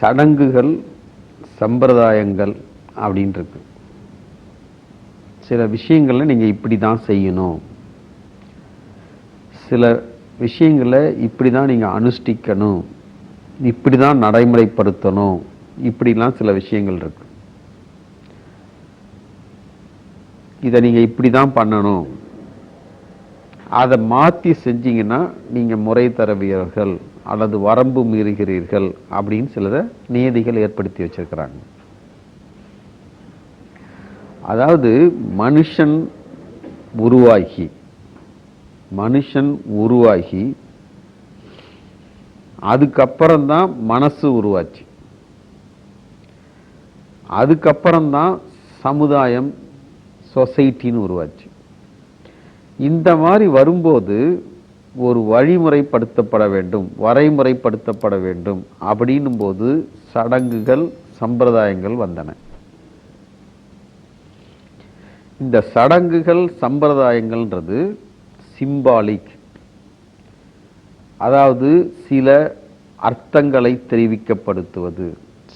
சடங்குகள் சம்பிரதாயங்கள் அப்படின்ட்டு இருக்கு சில விஷயங்களில் நீங்கள் இப்படி தான் செய்யணும். சில விஷயங்களை இப்படி தான் நீங்கள் அனுஷ்டிக்கணும். இப்படி தான் நடைமுறைப்படுத்தணும். இப்படிலாம் சில விஷயங்கள் இருக்கு. இதை நீங்கள் இப்படி தான் பண்ணணும். அதை மாற்றி செஞ்சீங்கன்னா நீங்கள் முறை தரவியர்கள். அல்லது வரம்பு மீறுகிறீர்கள் அப்படின்னு சிலத நியதிகள் ஏற்படுத்தி வச்சிருக்கிறாங்க. அதாவது மனுஷன் உருவாகி மனுஷன் உருவாகி அதுக்கப்புறம்தான் மனசு உருவாச்சு. அதுக்கப்புறம்தான் சமுதாயம் சொசைட்டின்னு உருவாச்சு. இந்த மாதிரி வரும்போது ஒரு வழிமுறைப்படுத்தப்பட வேண்டும் வரைமுறைப்படுத்தப்பட வேண்டும் அப்படின்னும் போது சடங்குகள் சம்பிரதாயங்கள் வந்தன. இந்த சடங்குகள் சம்பிரதாயங்கள்ன்றது சிம்பாலிக் அதாவது சில அர்த்தங்களை தெரிவிக்கப்படுத்துவது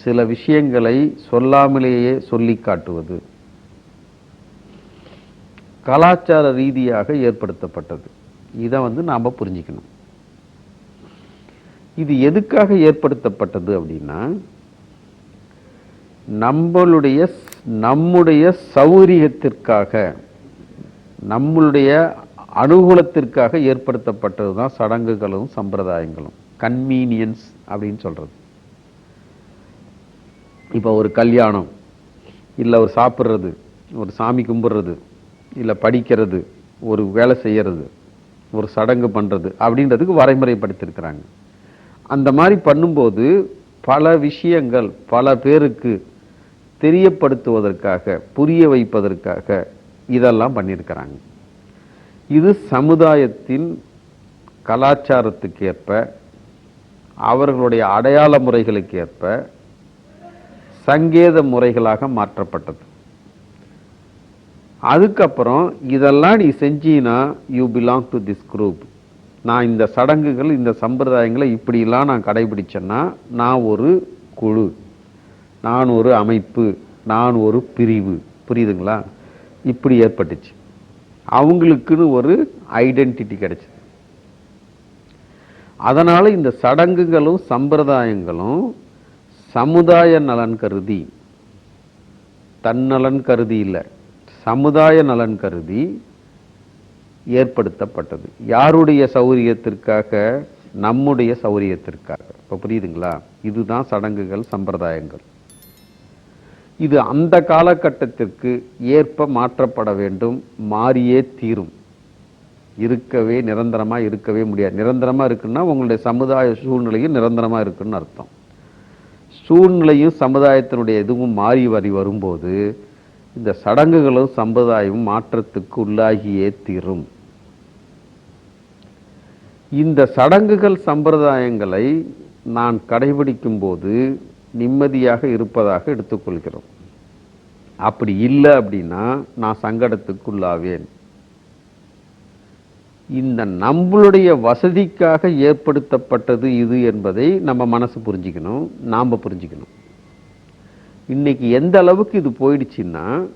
சில விஷயங்களை சொல்லாமலேயே சொல்லி காட்டுவது கலாச்சார ரீதியாக ஏற்படுத்தப்பட்டது. இதை வந்து நாம் புரிஞ்சுக்கணும். இது எதுக்காக ஏற்படுத்தப்பட்டது அப்படின்னா நம்மளுடைய நம்முடைய சௌரியத்திற்காக நம்மளுடைய அனுகூலத்திற்காக ஏற்படுத்தப்பட்டது தான் சடங்குகளும் சம்பிரதாயங்களும். கன்வீனியன்ஸ் அப்படின்னு சொல்றது. இப்போ ஒரு கல்யாணம் இல்லை ஒரு சாப்பிட்றது ஒரு சாமி கும்பிட்றது இல்லை படிக்கிறது ஒரு வேலை செய்யறது ஒரு சடங்கு பண்ணுறது அப்படின்றதுக்கு வரைமுறைப்படுத்தியிருக்கிறாங்க அந்த மாதிரி பண்ணும்போது பல விஷயங்கள் பல பேருக்கு தெரியப்படுத்துவதற்காக புரிய வைப்பதற்காக இதெல்லாம் பண்ணியிருக்கிறாங்க. இது சமுதாயத்தின் கலாச்சாரத்துக்கேற்ப அவர்களுடைய அடையாள முறைகளுக்கேற்ப சங்கேத முறைகளாக மாற்றப்பட்டது. அதுக்கப்புறம் இதெல்லாம் நீ செஞ்சினா you belong to this group நான் இந்த சடங்குகள் இந்த சம்பிரதாயங்களை இப்படிலாம் நான் கடைபிடிச்சேன்னா நான் ஒரு குழு. நான் ஒரு அமைப்பு. நான் ஒரு பிரிவு. புரியுதுங்களா? இப்படி ஏற்பட்டுச்சு. அவங்களுக்குன்னு ஒரு ஐடென்டிட்டி கிடைச்சிது. அதனால் இந்த சடங்குகளும் சம்பிரதாயங்களும் சமுதாய நலன் கருதி தன்னலன் கருதி இல்லை. சமுதாய நலன் கருதி ஏற்படுத்தப்பட்டது. யாருடைய சௌரியத்திற்காக? நம்முடைய சௌரியத்திற்காக. இப்போ புரியுதுங்களா? இதுதான் சடங்குகள் சம்பிரதாயங்கள். இது அந்த காலகட்டத்திற்கு ஏற்ப மாற்றப்பட வேண்டும். மாறியே தீரும். இருக்கவே நிரந்தரமா இருக்கவே முடியாது. நிரந்தரமா இருக்குன்னா உங்களுடைய சமுதாய சூழ்நிலையும் நிரந்தரமா இருக்குன்னு அர்த்தம். சூழ்நிலையும் சமுதாயத்தினுடைய இதுவும் மாறி வரி வரும்போது இந்த சடங்குகளும் சம்பிரதாயமும் மாற்றத்துக்கு உள்ளாகியே தீரும். இந்த சடங்குகள் சம்பிரதாயங்களை நான் கடைபிடிக்கும் போது நிம்மதியாக இருப்பதாக எடுத்துக்கொள்கிறோம். அப்படி இல்லை அப்படின்னா நான் சங்கடத்துக்குள்ளாவேன். இந்த நம்மளுடைய வசதிக்காக ஏற்படுத்தப்பட்டது இது என்பதை நம்ம மனசு புரிஞ்சுக்கணும் நாம் புரிஞ்சுக்கணும். இன்னைக்கு எந்த அளவுக்கு இது போயிடுச்சுன்னா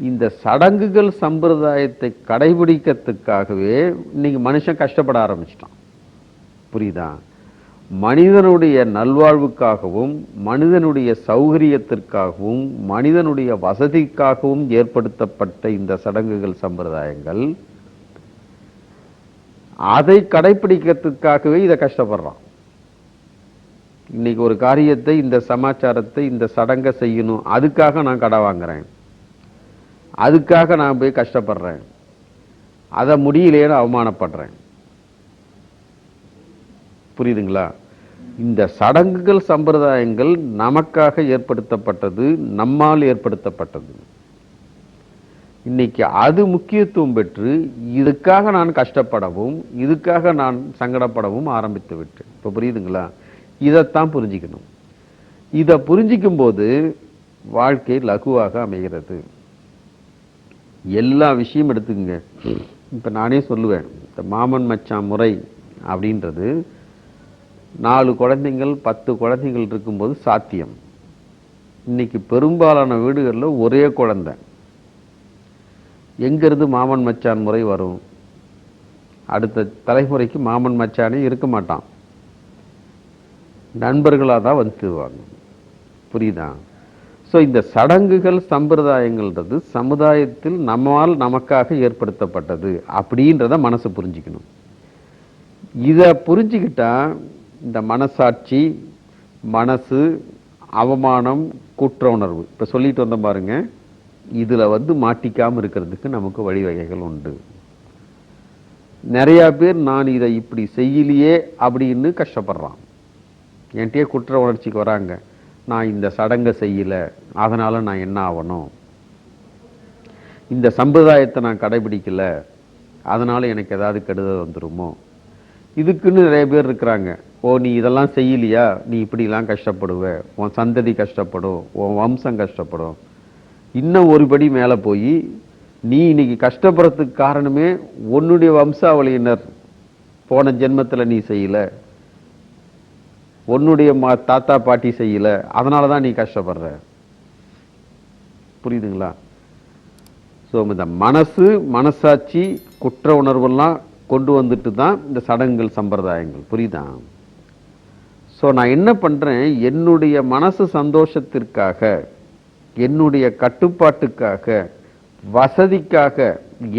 இந்த சடங்குகள் சம்பிரதாயத்தை கடைபிடிக்கிறதுக்காகவே இன்னைக்கு மனுஷன் கஷ்டப்பட ஆரம்பிச்சிட்டான். புரியுதா? மனிதனுடைய நல்வாழ்வுக்காகவும் மனிதனுடைய சௌகரியத்திற்காகவும் மனிதனுடைய வசதிக்காகவும் ஏற்படுத்தப்பட்ட இந்த சடங்குகள் சம்பிரதாயங்கள் அதை கடைபிடிக்கிறதுக்காகவே இதை கஷ்டப்படுறான். இன்னைக்கு ஒரு காரியத்தை இந்த சமாச்சாரத்தை இந்த சடங்கை செய்யணும். அதுக்காக நான் கடை வாங்குறேன். அதுக்காக நான் போய் கஷ்டப்படுறேன். அதை முடியலேன்னு அவமானப்படுறேன். புரியுதுங்களா? இந்த சடங்குகள் சம்பிரதாயங்கள் நமக்காக ஏற்படுத்தப்பட்டது நம்மால் ஏற்படுத்தப்பட்டது. இன்னைக்கு அது முக்கியத்துவம் பெற்று இதுக்காக நான் கஷ்டப்படவும் இதுக்காக நான் சங்கடப்படவும் ஆரம்பித்து விட்டேன். இப்போ புரியுதுங்களா? இதைத்தான் புரிஞ்சிக்கணும். இதை புரிஞ்சிக்கும் போது வாழ்க்கை லகுவாக அமைகிறது. எல்லா விஷயம் எடுத்துக்கங்க. இப்போ நானே சொல்லுவேன் இந்த மாமன் மச்சான் முறை அப்படின்றது நாலு குழந்தைங்கள் பத்து குழந்தைகள் இருக்கும்போது சாத்தியம். இன்னைக்கு பெரும்பாலான வீடுகளில் ஒரே குழந்தை. எங்கேருந்து மாமன் மச்சான் முறை வரும்? அடுத்த தலைமுறைக்கு மாமன் மச்சானே இருக்க மாட்டான். நண்பர்களாக தான் வந்துருவாங்க புரியுதா? ஸோ இந்த சடங்குகள் சம்பிரதாயங்கள்ன்றது சமுதாயத்தில் நம்மால் நமக்காக ஏற்படுத்தப்பட்டது அப்படின்றத மனசு புரிஞ்சுக்கணும். இதை புரிஞ்சுக்கிட்டா இந்த மனசாட்சி மனசு அவமானம் குற்ற உணர்வு இப்போ சொல்லிட்டு வந்தோம் பாருங்க. இதில் வந்து மாட்டிக்காமல் இருக்கிறதுக்கு நமக்கு வழிவகைகள் உண்டு. நிறையா பேர் நான் இதை இப்படி செய்யலையே அப்படின்னு கஷ்டப்படுறான். என்கிட்டயே குற்ற உணர்ச்சிக்கு வராங்க. நான் இந்த சடங்கை செய்யல. அதனால் நான் என்ன ஆகணும் இந்த சம்பிரதாயத்தை நான் கடைபிடிக்கலை. அதனால் எனக்கு ஏதாவது கெடுதல் வந்துருமோ? இதுக்குன்னு நிறைய பேர் இருக்கிறாங்க. ஓ நீ இதெல்லாம் செய்யலையா? நீ இப்படிலாம் கஷ்டப்படுவ. உன் சந்ததி கஷ்டப்படும். உன் வம்சம் கஷ்டப்படும். இன்னும் ஒரு படி மேலே போய் நீ இன்னைக்கு கஷ்டப்படுறதுக்கு காரணமே உன்னுடைய வம்சாவளியினர் போன ஜென்மத்தில் நீ செய்யல. உன்னுடைய மா தாத்தா பாட்டி செய்யல. அதனால தான் நீ கஷ்டப்படுற. புரியுதுங்களா? ஸோ இந்த மனசு மனசாட்சி குற்ற உணர்வெல்லாம் கொண்டு வந்துட்டு தான் இந்த சடங்குகள் சம்பிரதாயங்கள். புரியுதா? ஸோ நான் என்ன பண்ணுறேன் என்னுடைய மனசு சந்தோஷத்திற்காக என்னுடைய கட்டுப்பாட்டுக்காக வசதிக்காக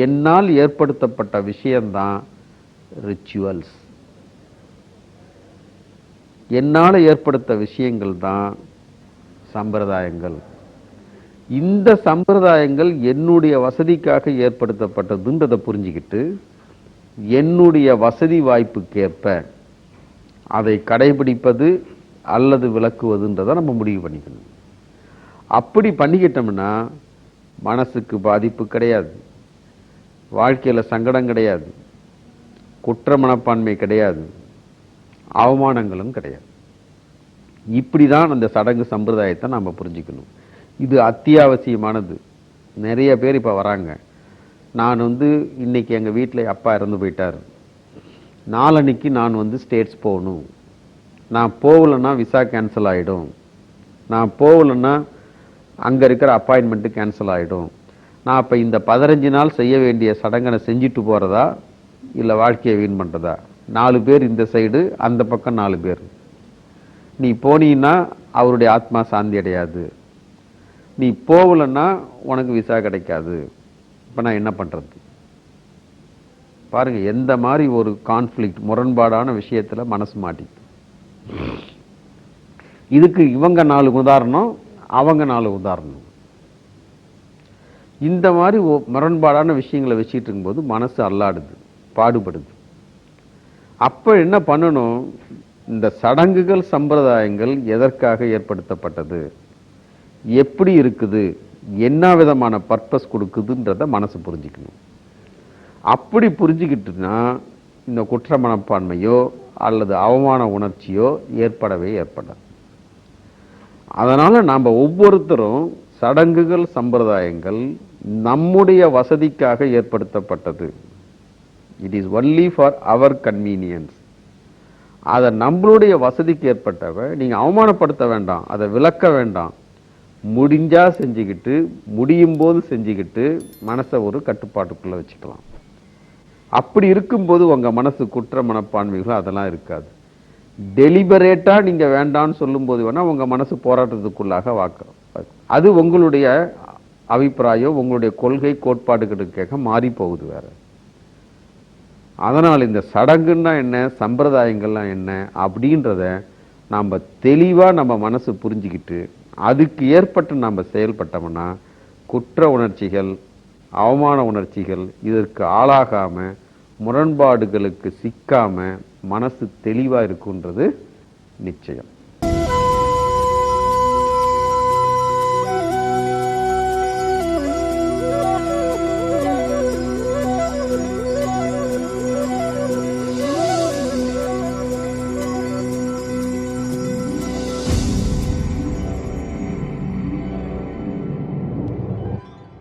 என்னால் ஏற்படுத்தப்பட்ட விஷயந்தான் ரிச்சுவல்ஸ் என்னால் ஏற்படுத்த விஷயங்கள் தான் சம்பிரதாயங்கள். இந்த சம்பிரதாயங்கள் என்னுடைய வசதிக்காக ஏற்படுத்தப்பட்டதுன்றதை புரிஞ்சுக்கிட்டு என்னுடைய வசதி வாய்ப்புக்கேற்ப அதை கடைபிடிப்பது அல்லது விளக்குவதுன்றதை நம்ம முடிவு பண்ணிக்கணும். அப்படி பண்ணிக்கிட்டோம்னா மனசுக்கு பாதிப்பு கிடையாது. வாழ்க்கையில் சங்கடம் கிடையாது. குற்ற மனப்பான்மை கிடையாது. அவமானங்களும் கிடையாது. இப்படி தான் அந்த சடங்கு சம்பிரதாயத்தை நாம் புரிஞ்சுக்கணும். இது அத்தியாவசியமானது. நிறைய பேர் இப்போ வராங்க. நான் வந்து இன்றைக்கி எங்கள் வீட்டில் அப்பா இறந்து போயிட்டார். நாளன்னைக்கு நான் வந்து ஸ்டேட்ஸ் போகணும். நான் போகலன்னா விசா கேன்சல் ஆகிடும் நான் போகலன்னா அங்கே இருக்கிற அப்பாயின்மெண்ட்டு கேன்சல் ஆகிடும் நான் இப்போ இந்த பதினஞ்சு நாள் செய்ய வேண்டிய சடங்கனை செஞ்சுட்டு போகிறதா இல்லை வாழ்க்கையை வீண் பண்ணுறதா நாலு பேர் இந்த சைடு அந்த பக்கம் நாலு பேர். நீ போனீன்னா அவருடைய ஆத்மா சாந்தி அடையாது. நீ போகலன்னா உனக்கு விசா கிடைக்காது. இப்போ நான் என்ன பண்ணுறது பாருங்கள் எந்த மாதிரி ஒரு கான்ஃப்ளிக்ட் முரண்பாடான விஷயத்தில் மனசு மாட்டிக்கு இதுக்கு இவங்க நாலு உதாரணம் அவங்க நாலு உதாரணம். இந்த மாதிரி முரண்பாடான விஷயங்களை வச்சுட்டு இருக்கும்போது மனசு அல்லாடுது பாடுபடுது. அப்போ என்ன பண்ணணும்? இந்த சடங்குகள் சம்பிரதாயங்கள் எதற்காக ஏற்படுத்தப்பட்டது? எப்படி இருக்குது? என்ன விதமான பர்பஸ் கொடுக்குதுன்றத மனசு புரிஞ்சுக்கணும். அப்படி புரிஞ்சுக்கிட்டுனா இந்த குற்ற மனப்பான்மையோ அல்லது அவமான உணர்ச்சியோ ஏற்படவே ஏற்படாது. அதனால் நாம் ஒவ்வொருத்தரும் சடங்குகள் சம்பிரதாயங்கள் நம்முடைய வசதிக்காக ஏற்படுத்தப்பட்டது. It is only for our convenience அதை நம்மளுடைய வசதிக்கு ஏற்பட்டவ நீங்கள் அவமானப்படுத்த வேண்டாம் அதை விளக்க வேண்டாம். முடிஞ்சால் செஞ்சுக்கிட்டு முடியும் போது செஞ்சுக்கிட்டு மனசை ஒரு கட்டுப்பாட்டுக்குள்ளே வச்சுக்கலாம். அப்படி இருக்கும்போது உங்கள் மனசு குற்ற மனப்பான்மைகள் அதெல்லாம் இருக்காது. டெலிபரேட்டாக நீங்கள் வேண்டாம்னு சொல்லும்போது வேணால் உங்கள் மனசு போராட்டத்துக்குள்ளாக வாக்க அது உங்களுடைய அபிப்பிராயம் உங்களுடைய கொள்கை கோட்பாடுகளுக்காக மாறி போகுது வேறு. அதனால் இந்த சடங்குன்னா என்ன சம்பிரதாயங்கள்லாம் என்ன அப்படின்றத நாம் தெளிவாக நம்ம மனசு புரிஞ்சுக்கிட்டு அதுக்கு ஏற்பட்டு நாம் செயல்பட்டோம்னா குற்ற உணர்ச்சிகள் அவமான உணர்ச்சிகள் இதற்கு ஆளாகாமல் முரண்பாடுகளுக்கு சிக்காமல் மனசு தெளிவாக இருக்குன்றது நிச்சயம்.